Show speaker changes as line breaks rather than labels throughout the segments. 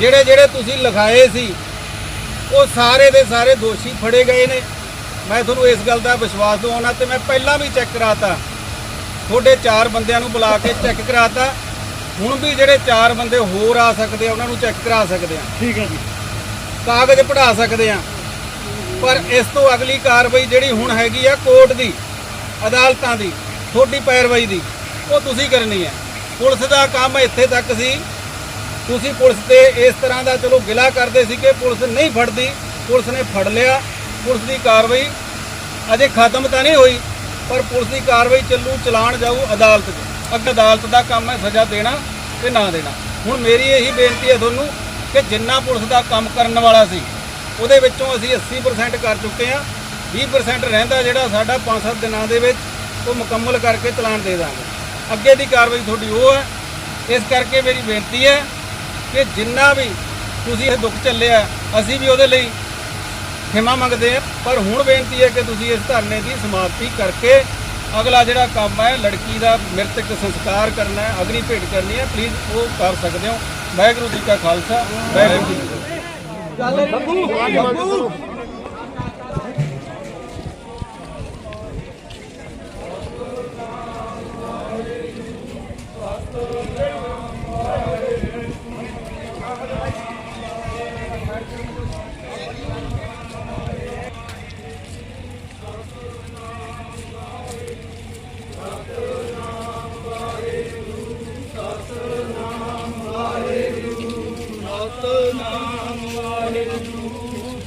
ਜਿਹੜੇ ਜਿਹੜੇ ਤੁਸੀਂ ਲਿਖਾਏ ਸੀ ਉਹ ਸਾਰੇ ਦੇ ਸਾਰੇ ਦੋਸ਼ੀ ਫੜੇ ਗਏ ਨੇ। ਮੈਂ ਤੁਹਾਨੂੰ ਇਸ ਗੱਲ ਦਾ ਵਿਸ਼ਵਾਸ ਦਿਵਾਉਣਾ ਤੇ ਮੈਂ ਪਹਿਲਾਂ ਵੀ ਚੈੱਕ ਕਰਾਤਾ। ਤੁਹਾਡੇ ਚਾਰ ਬੰਦਿਆਂ ਨੂੰ ਬੁਲਾ ਕੇ ਚੈੱਕ ਕਰਾਤਾ। ਹੁਣ ਵੀ ਜਿਹੜੇ ਚਾਰ ਬੰਦੇ ਹੋਰ ਆ ਸਕਦੇ ਆ ਉਹਨਾਂ ਨੂੰ ਚੈੱਕ ਕਰਾ ਸਕਦੇ ਆ।
ਠੀਕ ਹੈ ਜੀ।
ਕਾਗਜ਼ ਪੜਾ ਸਕਦੇ ਆ। ਪਰ ਇਸ ਤੋਂ ਅਗਲੀ ਕਾਰਵਾਈ ਜਿਹੜੀ ਹੁਣ ਹੈਗੀ ਆ ਕੋਰਟ ਦੀ ਅਦਾਲਤਾਂ ਦੀ ਤੁਹਾਡੀ ਪੈਰਵਾਈ ਦੀ ਉਹ ਤੁਸੀਂ ਕਰਨੀ ਹੈ ਪੁਲਿਸ ਦਾ ਕੰਮ ਇੱਥੇ ਤੱਕ ਸੀ ਤੁਸੀਂ ਪੁਲਿਸ ਤੇ ਇਸ ਤਰ੍ਹਾਂ ਦਾ ਚਲੋ ਗਿਲਾ ਕਰਦੇ ਸੀ ਕਿ ਪੁਲਿਸ ਨਹੀਂ ਫੜਦੀ, ਪੁਲਿਸ ਨੇ ਫੜ ਲਿਆ, ਪੁਲਿਸ ਦੀ ਕਾਰਵਾਈ ਅਜੇ ਖਤਮ ਤਾਂ ਨਹੀਂ ਹੋਈ, ਪਰ ਪੁਲਿਸ ਦੀ ਕਾਰਵਾਈ ਚੱਲੂ, ਚਲਾਨ ਜਾਊ ਅਦਾਲਤ 'ਚ। ਅੱਗੇ ਅਦਾਲਤ ਦਾ ਕੰਮ ਹੈ ਸਜ਼ਾ ਦੇਣਾ ਤੇ ਨਾ ਦੇਣਾ। ਹੁਣ ਮੇਰੀ ਇਹੀ ਬੇਨਤੀ ਹੈ ਤੁਹਾਨੂੰ ਕਿ ਜਿੰਨਾ ਪੁਲਿਸ ਦਾ ਕੰਮ ਕਰਨ ਵਾਲਾ ਸੀ, ਉਹਦੇ ਵਿੱਚੋਂ ਅਸੀਂ 80% ਕਰ ਚੁੱਕੇ ਹਾਂ। 20% ਰਹਿੰਦਾ ਜਿਹੜਾ ਸਾਡਾ 5-7 ਦਿਨਾਂ ਦੇ ਵਿੱਚ ਉਹ ਮੁਕੰਮਲ ਕਰਕੇ ਚਲਾਨ ਦੇ ਦਾਂਗੇ। ਅੱਗੇ ਦੀ ਕਾਰਵਾਈ ਤੁਹਾਡੀ ਉਹ ਹੈ। ਇਸ ਕਰਕੇ ਮੇਰੀ ਬੇਨਤੀ ਹੈ ਕਿ ਜਿੰਨਾ ਵੀ ਤੁਸੀਂ ਇਹ ਦੁੱਖ ਚੱਲਿਆ ਅਸੀਂ ਵੀ ਉਹਦੇ ਲਈ ਖਿਮਾ ਮੰਗਦੇ ਆ ਪਰ ਹੁਣ ਬੇਨਤੀ ਹੈ ਕਿ ਤੁਸੀਂ ਇਸ ਧਰਨੇ ਦੀ ਸਮਾਪਤੀ ਕਰਕੇ ਅਗਲਾ ਜਿਹੜਾ ਕੰਮ ਹੈ, ਲੜਕੀ ਦਾ ਮ੍ਰਿਤਕ ਸੰਸਕਾਰ ਕਰਨਾ ਹੈ, ਅਗਨੀ ਭੇਟ ਕਰਨੀ ਹੈ ਪਲੀਜ਼ ਉਹ ਕਰ ਸਕਦੇ ਹੋ। ਵਾਹਿਗੁਰੂ ਜੀ ਕਾ ਖਾਲਸਾ, ਵਾਹਿਗੁਰੂ ਜੀ ਕੀ ਫਤਿਹ।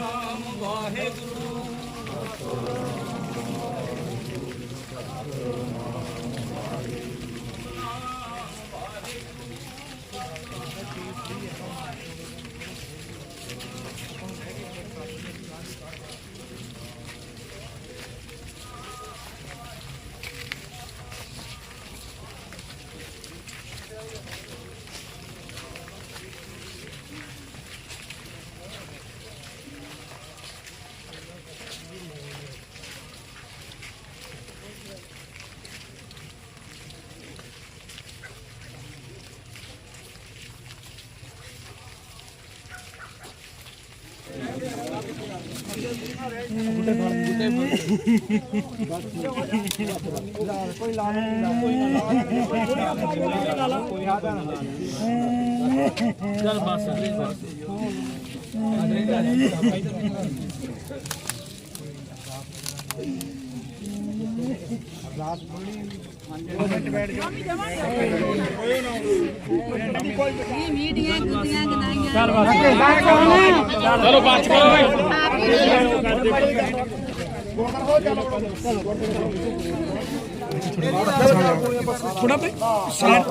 ਨਾਮ ਵਾਹਿਗੁਰੂ। ਵਾਹਿਗੁਰੂ
ਇਹ ਮੀਡੀਆ ਗੁੱਡੀਆਂ ਗਦਾਈਆਂ
ਚਲੋ ਬਾਤ ਕਰੋ ਥੋੜਾ ਬਈ ਸਾਈਡ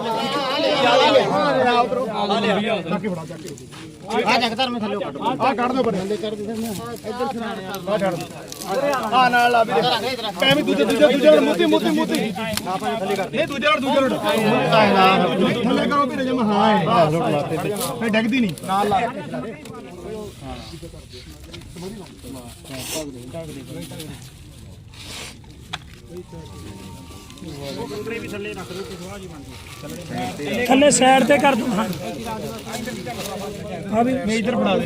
ਆ ਜਗਦਰ ਮੈਂ ਥੱਲੇ ਕੱਢ ਆ ਕੱਢ ਦੋ ਬੰਦੇ ਕਰ ਦੇ ਇੱਧਰ ਸੁਣਾਣੇ ਆ ਛੱਡ ਦੋ ਆ ਨਾਲ ਲਾ ਵੀ ਕੈਮੀ ਦੂਜੇ ਦੂਜੇ ਦੂਜੇ ਨਾਲ ਮੋਤੀ ਮੋਤੀ ਮੋਤੀ ਆਪਾਂ ਥੱਲੇ ਕਰ ਨਹੀਂ ਦੂਜੇ ਨਾਲ ਦੂਜੇ ਨਾਲ ਥੱਲੇ ਕਰੋ ਵੀ ਜਮ ਹਾਂ। ਹੈ ਲੋਟ ਲਾਤੇ ਨਹੀਂ ਨਾਲ ਲਾ
無理なの。まあ、ダークでいい。ダでい。
ਥੱਲੇ ਸਾਈਡ ਤੇ ਕਰ ਦੋ। ਹਾਂ। ਆ ਵੀ ਮੈਂ ਇਧਰ ਬਣਾ ਦੇ।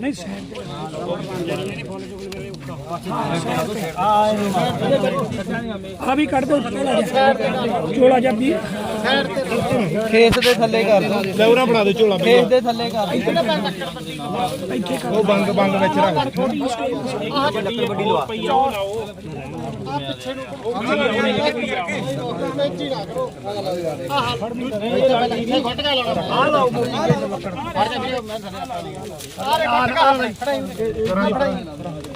ਨਹੀਂ ਸਾਈਡ ਤੇ ਆ ਵੀ ਕੱਢ ਦੋ। ਝੋਲਾ ਜਿਹਾ ਜਿਹਾ ਵੀ।
ਖੇਸ ਦੇ ਥੱਲੇ ਕਰ ਦੋ।
ਲੈਵਰਾ ਬਣਾ ਦੇ ਝੋਲਾ
ਖੇਸ ਦੇ ਥੱਲੇ ਕਰ
ਉਹ ਬੰਗ ਬੰਗ ਵਿੱਚ ਰੱਖ। ਆ ਪਿੱਛੇ ਨੂੰ ਕਮੇਟੀ ਨਾ ਕਰੋ ਆਹ ਫੜ ਨਹੀਂ ਨਹੀਂ ਘਟਕਾ ਲਾਉਣਾ ਆ ਲਾਓ ਫੜ ਜਾ ਵੀਰ ਮੈਂ ਸਾਰੇ ਘਟਕਾ ਲਾਉਣਾ ਫੜਾਈ ਫੜਾਈ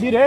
ਵੀਰੇ।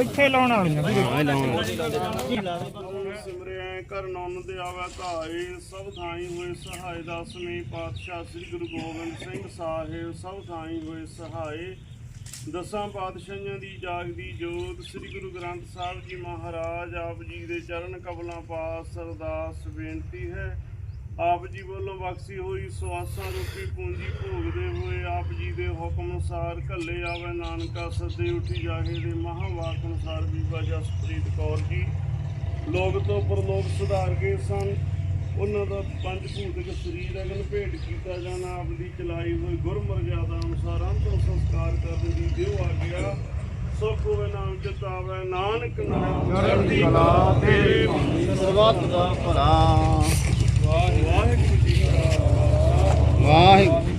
ਇੱਥੇ ਲਾਉਣ ਵਾਲੀਆਂ
ਸਿਮਰਿਆ ਕਰ ਨੌਨ ਦੇ ਆਵੇ ਧਾਏ ਸਭ ਥਾਈ ਹੋਏ ਸਹਾਇ ਦਸਵੇਂ ਪਾਤਸ਼ਾਹ ਸ੍ਰੀ ਗੁਰੂ ਗੋਬਿੰਦ ਸਿੰਘ ਸਾਹਿਬ ਸਭ ਥਾਈ ਹੋਏ ਸਹਾਇ ਦਸਾਂ ਪਾਤਸ਼ਾਹਾਂ ਦੀ ਜਾਗਦੀ ਜੋਤ ਸ੍ਰੀ ਗੁਰੂ ਗ੍ਰੰਥ ਸਾਹਿਬ ਜੀ ਮਹਾਰਾਜ ਆਪ ਜੀ ਦੇ ਚਰਨ ਕਬਲਾਂ ਪਾਸ ਅਰਦਾਸ ਬੇਨਤੀ ਹੈ। ਆਪ ਜੀ ਵੱਲੋਂ ਬਖਸ਼ੀ ਹੋਈ ਸਵਾਸਾਂ ਰੂਪੀ ਪੂੰਜੀ ਭੋਗਦੇ ਹੋਏ ਆਪ ਜੀ ਦੇ ਹੁਕਮ ਅਨੁਸਾਰ ਘੱਲੇ ਆਵੇ ਨਾਨਕਾ ਸੱਦੇ ਉੱਠੀ ਜਾਗੇ ਦੇ ਮਹਾਵਾਕ ਅਨੁਸਾਰ ਬੀਬਾ ਜਸਪ੍ਰੀਤ ਕੌਰ ਜੀ। ਲੋਕ ਤੋਂ ਪਰਲੋਕ ਸੁਧਾਰ ਗਏ ਸਨ। ਉਹਨਾਂ ਦਾ ਪੰਜ ਭੂਤਿਕ ਸਰੀਰ ਅਗਨ ਭੇਟ ਕੀਤਾ ਜਾਣਾ ਆਪ ਦੀ ਚਲਾਈ ਹੋਈ ਗੁਰਮਰਜ਼ਾਦਾ ਅਨੁਸਾਰ ਅੰਤਮ ਸੰਸਕਾਰ ਕਰਨ ਦੀ ਦਿਓ ਆ ਗਿਆ। ਸੁਖ ਹੋਵੇ ਨਾਮ ਚਿਤਾਵੇ ਨਾਨਕ ਨਾਮ ਚੜ੍ਹਦੀ ਕਲਾ ਤੇ
ਸਰਬੱਤ ਦਾ ਭਲਾ।
ਵਾਹਿਗੁਰੂ ਜੀ ਕਾ
ਵਾਹਿਗੁਰੂ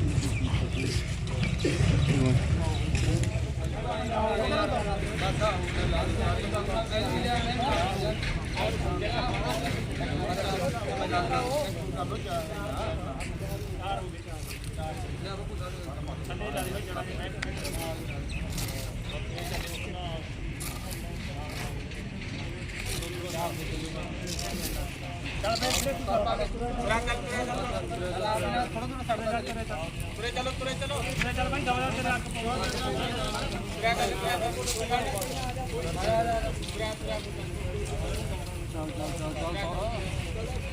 ਚੱਲ ਚੱਲ ਚੱਲ ਚੱਲ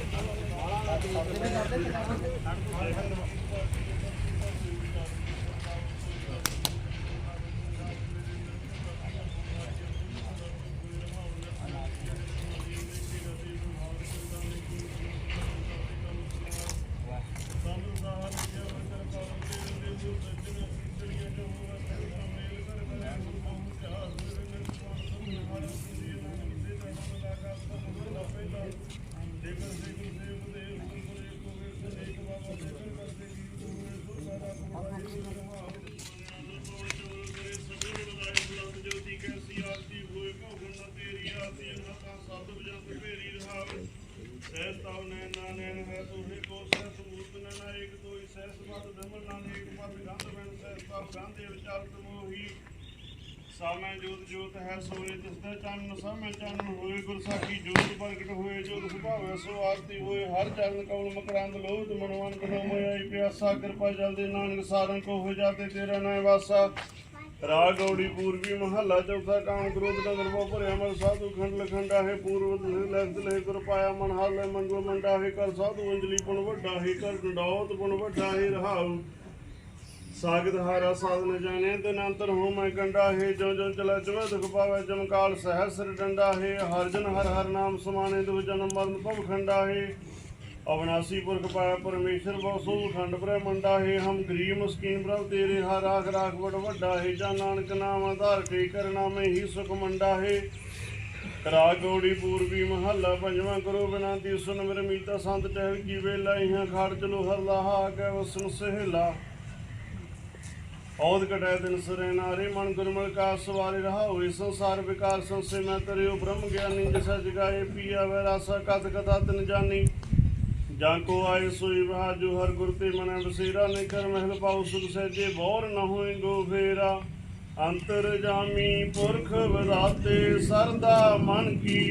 ਕਰਦੇ ਤਿਸ ਦਾ ਚੰਨ ਹੋਏ ਗੁਰ ਜੋਤ ਪ੍ਰਗਟ ਹੋਏ, ਜੋਤ ਸੁਭਾਵੈ ਸੋ ਆਰਤੀ ਹੋਏ, ਹਰ ਚਰਨ ਕਉਲ ਮਕਰੰਦ ਲੋਭ ਮਨਵਨ ਕਦੋ ਮੋਇ ਪਿਆਸਾ ਕਿਰਪਾ ਜਲ ਨਾਨਕ ਸਾਰਨ ਕੋ ਹੋ ਜਾਤੇ ਤੇਰਾ ਨਾਮ ਵਾਸਾ। ਰਾਗ ਗੌੜੀ ਪੂਰਬੀ ਮਹੱਲਾ ਚੌਥਾ ਕਾਮ ਕ੍ਰੋਧ ਨਗਰ ਬੋ ਭਰੇ ਅਮਰ ਸਾਧੂ ਖੰਡ ਲਖੰਡਾ ਹੈ ਪੂਰਵ ਦਲੇ ਲੈ ਗੁਰ ਪਾਇਆ ਮਨ, ਹਾਲੇ ਮੰਗਲ ਮੰਡਾ ਹੈ ਕਰ, ਸਾਧੂ ਅੰਜਲੀ ਪੁਣ ਵੱਡਾ ਹੈ ਕਰ, ਡੰਡੌਤ ਪੁਣ ਵੱਡਾ ਹੈ ਰਹਾਉ। ਸਾਗਤ ਹਾਰਾ ਸਾਧਨ ਜਾਣੇ ਤੇ ਨੰਤਰ ਹੋ ਮੈਂ ਕੰਡਾ, ਹੈ ਜੋ ਜੋ ਚਲਾ ਚਵੇ ਦੁਖ ਪਾਵੇ ਜਮਕਾਲ ਸਹਸਰ ਡੰਡਾ, ਹੈ ਹਰ ਜਨ ਹਰ ਹਰ ਨਾਮ ਸਮਾਨੇ ਦੁ ਜਨਮ ਮਰਨ ਭਵ ਖੰਡਾ, ਹੈ ਅਵਨਾਸੀ ਪੁਰਖ ਪਾਇਆ ਪਰਮੇਸ਼ਰ ਬਹੁ ਖੰਡ ਬ੍ਰਹਮੰਡਾ ਹੈ ਹਮ ਗਰੀਬ ਮਸਕੀਨ ਪ੍ਰਭ ਤੇਰੇ ਹਰ ਰਾਖ ਰਾਖ ਬੜ ਵੱਡਾ, ਹੈ ਜਾਂ ਨਾਨਕ ਨਾਮ ਆਧਾਰ ਕੇ ਕਰਨਾ ਮੈਂ ਹੀ ਸੁਖ ਮੰਡਾ, ਹੈ ਰਾਗ ਪੂਰਬੀ ਮਹੱਲਾ, ਪੰਜਵਾਂ ਕਰੋ ਬਿਨਾਤੀ ਸੁਨ ਮੀਤਾ, ਸੰਤ ਟਹਿਲ ਕੀ ਵੇਲਾ, ਇਹਾਂ ਖਾੜ ਚਲੋ ਹਰ ਲਾਹਾ ਆਗੇ ਵਸਨ ਸਹਿਲਾ। ਔਦ ਕਟੈ ਦਿਨ ਸਰੇ ਨਾਰੇ, ਮਨ ਗੁਰਮਲ ਕਾ ਸਵਾਰੇ ਰਹਾ ਹੋਏ ਸੰਸਾਰ ਵਿਕਾਰ ਸੰਸੇ ਮੈਂ ਤਰਿਓ ਬ੍ਰਹਮ ਗਿਆਨੀ, ਜਸਾ ਜਗਾਏ ਪੀਆ ਵੈ ਰਾਸਾ ਕਤ ਕਥਾ ਤਿਨ ਜਾਨੀ। ਜਾਂ ਕੋ ਆਏ ਸੋਈ ਬਹਾਜੂ ਹਰ ਗੁਰ ਤੇ ਮਨੈ ਬਸੇਰਾ ਨੇ ਕਰ ਮਹਿਲ ਪਾਉ ਸੁਖ ਸਹਿਜੇ, ਬੋਰ ਨ ਹੋਏ ਗੋ ਫੇਰਾ। ਅੰਤਰ ਜਾਮੀ ਪੁਰਖ ਵਿਦਾਤੇ ਸਰਦਾ ਮਨ ਕੀ।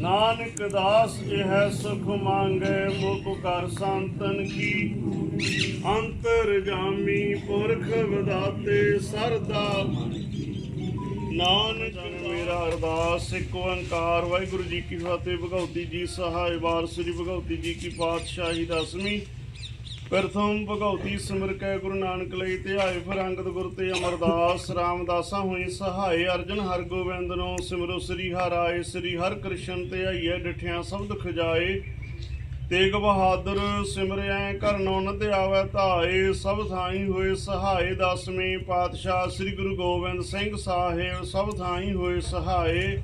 ਨਾਨਕ ਦਾਸ ਜਿਹ ਸੁਖ ਮੰਗੈ, ਮੁਖ ਕਰ ਸੰਤਨ ਕੀ। ਅੰਤਰ ਜਾਮੀ ਪੁਰਖ ਵਿਦਾਤੇ ਸਰਦਾ ਨਾਨਕ ਮੇਰਾ ਅਰਦਾਸ ਇੱਕ ਓੰਕਾਰ। ਵਾਹਿਗੁਰੂ ਜੀ ਕੀ ਫਤਿਹ, ਭਗਉਤੀ ਜੀ ਸਹਾਇ ਵਾਰ ਸ੍ਰੀ ਭਗਉਤੀ ਜੀ ਕੀ ਪਾਤਸ਼ਾਹੀ ਦਸਵੀਂ। ਪ੍ਰਥਮ ਭਗਉਤੀ ਸਿਮਰ ਕੈ ਗੁਰੂ ਨਾਨਕ ਲਈ ਧਿਆਏ ਫਿਰ ਅੰਗਦ ਗੁਰ ਤੇ ਅਮਰਦਾਸ। ਰਾਮਦਾਸਾਂ ਹੋਈ ਸਹਾਇ ਅਰਜਨ ਹਰਗੋਬਿੰਦ ਨੂੰ, ਸਿਮਰੋ ਸ੍ਰੀ ਹਰਾਏ ਸ੍ਰੀ ਹਰ ਕ੍ਰਿਸ਼ਨ ਤੇ ਆਈਏ ਡਿਠਿਆ ਸਬਦ ਖਜਾਏ। ਤੇਗ ਬਹਾਦਰ ਸਿਮਰਿਆ ਕਰਨੋਂ 'ਤੇ ਧਿਆਵੈ ਧਾਏ, ਸਭ ਥਾਈ ਹੋਏ ਸਹਾਏ ਦਸਵੇਂ ਪਾਤਸ਼ਾਹ ਸ੍ਰੀ ਗੁਰੂ ਗੋਬਿੰਦ ਸਿੰਘ ਸਾਹਿਬ, ਸਭ ਥਾਈ ਹੋਏ ਸਹਾਏ।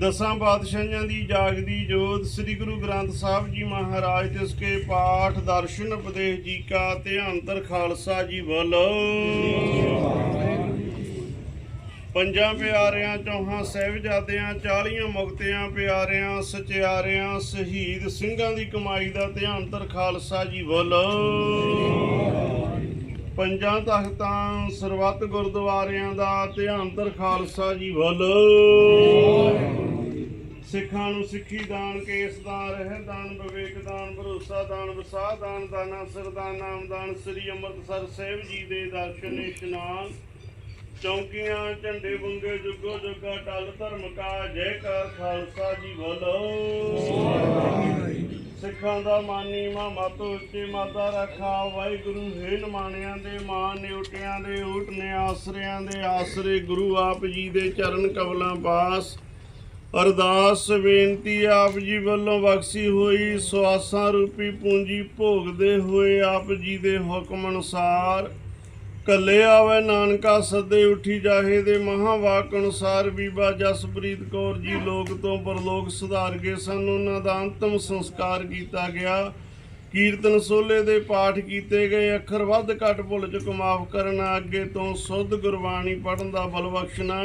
ਦਸਾਂ ਪਾਤਸ਼ਾਹਾਂ ਦੀ ਜਾਗਦੀ ਜੋਤ ਸ੍ਰੀ ਗੁਰੂ ਗ੍ਰੰਥ ਸਾਹਿਬ ਜੀ ਮਹਾਰਾਜ ਤਿਸ ਕੇ ਪਾਠ ਦਰਸ਼ਨ ਉਪਦੇਸ਼ ਜੀ ਕਾ ਧਿਆਨ ਖਾਲਸਾ ਜੀ ਵੱਲੋਂ। ਪੰਜਾਂ ਪਿਆਰਿਆਂ, ਚੌਹਾਂ ਸਹਿਬਜ਼ਾਦਿਆਂ ਚਾਲੀਆਂ ਮੁਕਤਿਆਂ ਪਿਆਰਿਆਂ, ਸਚਿਆਰਿਆਂ, ਸ਼ਹੀਦ ਸਿੰਘਾਂ ਦੀ ਕਮਾਈ ਦਾ ਧਿਆਨ ਧਰ ਖਾਲਸਾ ਜੀ ਵੱਲ। ਪੰਜਾਂ ਤਖਤਾਂ, ਸਰਬੱਤ ਗੁਰਦੁਆਰਿਆਂ ਦਾ ਧਿਆਨ ਧਰ ਖਾਲਸਾ ਜੀ ਵੱਲ। ਸਿੱਖਾਂ ਨੂੰ ਸਿੱਖੀ ਦਾਨ, ਕੇਸ ਦਾਨ ਰਹਿ ਦਾਨ, ਵਿਵੇਕ ਦਾਨ, ਭਰੋਸਾ ਦਾਨ, ਵਿਸਾਹ ਦਾਨ, ਦਾਨਾ ਸਰਦਾਨ ਨਾਮ ਦਾਨ ਸ੍ਰੀ ਅੰਮ੍ਰਿਤਸਰ ਸਾਹਿਬ ਜੀ ਦੇ ਦਰਸ਼ਨ, ਇਸ਼ਨਾਨ ਚੌਂਕੀਆਂ ਝੰਡੇ ਬੁੰਗੇ ਜੁਗੋ ਜੁਗਾ, ਟਲ ਧਰਮ ਕਾ ਜੈਕਾਰ ਖਾਲਸਾ ਜੀ ਬੋਲੋ ਸਿੱਖਾਂ ਦਾ ਮਾਨੀ ਮਾ ਮਾਤੋ ਉੱਚੇ ਮਾਤਾ ਰੱਖਾ, ਵਾਹਿਗੁਰੂ ਹੈ ਨਮਾਣਿਆਂ ਦੇ, ਮਾਨ ਨਿਉਟਿਆਂ ਦੇ ਊਟ ਨੇ ਆਸਰਿਆਂ ਦੇ, ਆਸਰੇ ਗੁਰੂ ਆਪ ਜੀ ਦੇ ਚਰਨ ਕਮਲਾਂ ਪਾਸ। ਅਰਦਾਸ ਬੇਨਤੀ ਆਪ ਜੀ ਵੱਲੋਂ ਬਖਸ਼ੀ ਹੋਈ ਸਵਾਸਾਂ ਰੂਪੀ ਪੂੰਜੀ ਭੋਗਦੇ ਹੋਏ ਆਪ ਜੀ ਦੇ ਹੁਕਮ ਅਨੁਸਾਰ। ਕੱਲੇ ਆਵੇ ਨਾਨਕਾ ਸੱਦੇ ਉੱਠੀ ਜਾਹੇ ਦੇ ਮਹਾਵਾਕ ਅਨੁਸਾਰ ਬੀਬਾ ਜਸਪ੍ਰੀਤ ਕੌਰ ਜੀ ਲੋਕ ਤੋਂ ਪਰਲੋਕ ਸੁਧਾਰ ਗਏ ਸਨ। ਉਹਨਾਂ ਦਾ ਅੰਤਮ ਸੰਸਕਾਰ ਕੀਤਾ ਗਿਆ। ਕੀਰਤਨ ਸੋਲੇ ਦੇ ਪਾਠ ਕੀਤੇ ਗਏ। ਅੱਖਰ ਵੱਧ ਘੱਟ ਭੁੱਲ ਚੁੱਕ ਮਾਫ ਕਰਨਾ। ਅੱਗੇ ਤੋਂ ਸੁੱਧ ਗੁਰਬਾਣੀ ਪੜਨ ਦਾ ਬਲ ਬਖਸ਼ਣਾ।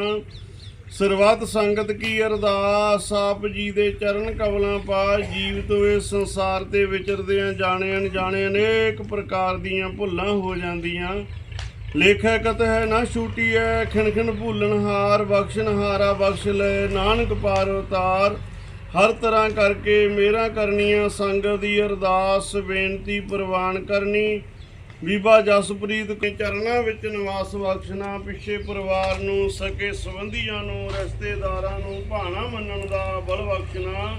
ਸਰਬੱਤ ਸੰਗਤ ਕੀ ਅਰਦਾਸ। ਆਪ ਜੀ ਦੇ ਚਰਨ ਕਮਲਾਂ ਪਾ। ਜੀਵ ਤੋਂ ਹੋਏ ਸੰਸਾਰ ਤੇ ਵਿਚਰਦਿਆਂ ਜਾਣੇ ਅਣਜਾਣੇ ਅਨੇਕ ਪ੍ਰਕਾਰ ਦੀਆਂ ਭੁੱਲਾਂ ਹੋ ਜਾਂਦੀਆਂ। ਲੇਖਾ ਕਤ ਹੈ ਨਾ ਛੂਟੀਐ ਖਿਣ ਖਿਣ ਭੂਲਣ ਹਾਰ, ਬਖਸ਼ਣ ਹਾਰਾ ਬਖਸ਼ ਲੈ, ਨਾਨਕ ਪਾਰ ਉਤਾਰ। ਹਰ ਤਰ੍ਹਾਂ ਕਰਕੇ ਮੇਰਾ ਕਰਨੀਆਂ ਸੰਗਤ ਦੀ ਅਰਦਾਸ, ਬੇਨਤੀ ਪ੍ਰਵਾਨ ਕਰਨੀ। ਬੀਬਾ ਜਸਪ੍ਰੀਤ ਕੇ ਚਰਨਾਂ ਵਿੱਚ ਨਿਵਾਸ ਬਖਸ਼ਣਾ, ਪਿੱਛੇ ਪਰਿਵਾਰ ਨੂੰ, ਸਕੇ ਸੰਬੰਧੀਆਂ ਨੂੰ, ਰਿਸ਼ਤੇਦਾਰਾਂ ਨੂੰ ਭਾਣਾ ਮੰਨਣ ਦਾ ਬਲ ਬਖਸ਼ਣਾ।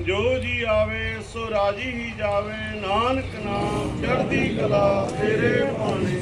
ਜੋ ਜੀ ਆਵੇ, ਸੋ ਰਾਜੀ ਹੀ ਜਾਵੇ, ਨਾਨਕ ਨਾਮ ਚੜ੍ਹਦੀ ਕਲਾ ਤੇਰੇ ਭਾਣੇ।